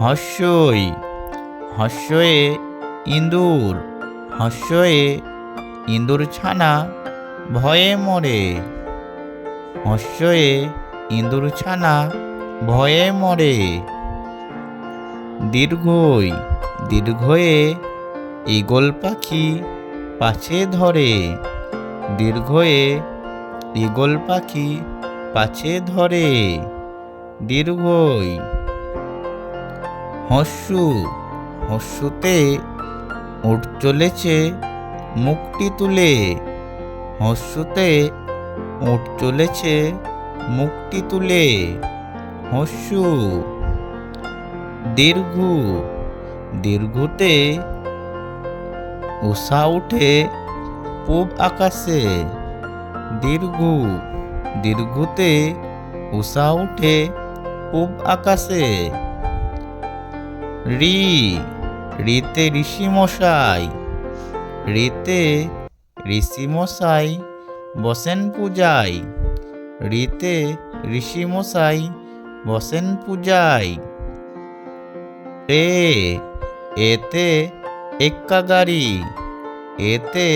হস্যই, হস্যয়ে ইঁদুর হস্যয়ে ইঁদুর ছানা ভয়ে মরে। হস্যয়ে ইঁদুর ছানা ভয়ে মরে। দীর্ঘই, দীর্ঘয়ে ঈগল পাখি পাছে ধরে। দীর্ঘয়ে ঈগল পাখি পাছে ধরে। দীর্ঘই হস্যু। হস্যুতে উঠ চলেছে, মুখটি তুলে। হস্যুতে উঠ চলেছে, মুখটি তুলে। হস্যু। দীর্ঘ। দীর্ঘতে উষা উঠে পূব আকাশে। দীর্ঘ। দীর্ঘতে উষা উঠে পূব আকাশে। রি, রিতে ঋষি মশাই রিতে ঋষি মশাই বসেন পূজায়, রিতে ঋষি মশাই বসেন পূজায়। রে এতে এক্কা গাড়ি এতে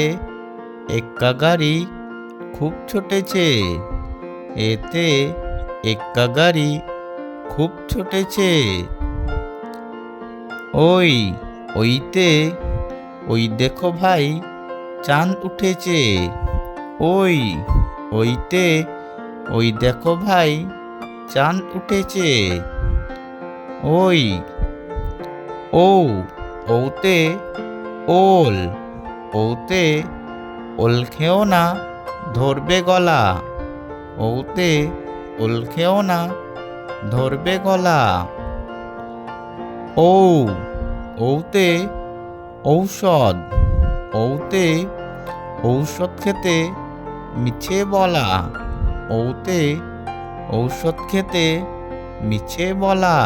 এক্কা গাড়ি খুব ছুটেছে, এতে এক্কা গাড়ি খুব ছুটেছে। ওই, ওইতে, ওই দেখো ভাই, চাঁদ উঠেছে। ওই, ওইতে, ওই দেখো ভাই, চাঁদ উঠেছে। ওই, ও, ওতে, ওল ওতে, ওল খেও না, ধরবে গলা। ওতে, ওল খেও না, ধরবে গলা। ও ওতে ঔষধ ঔতে ঔষধ খেতে মিছে বলা ঔতে ঔষধ খেতে মিছে বলা।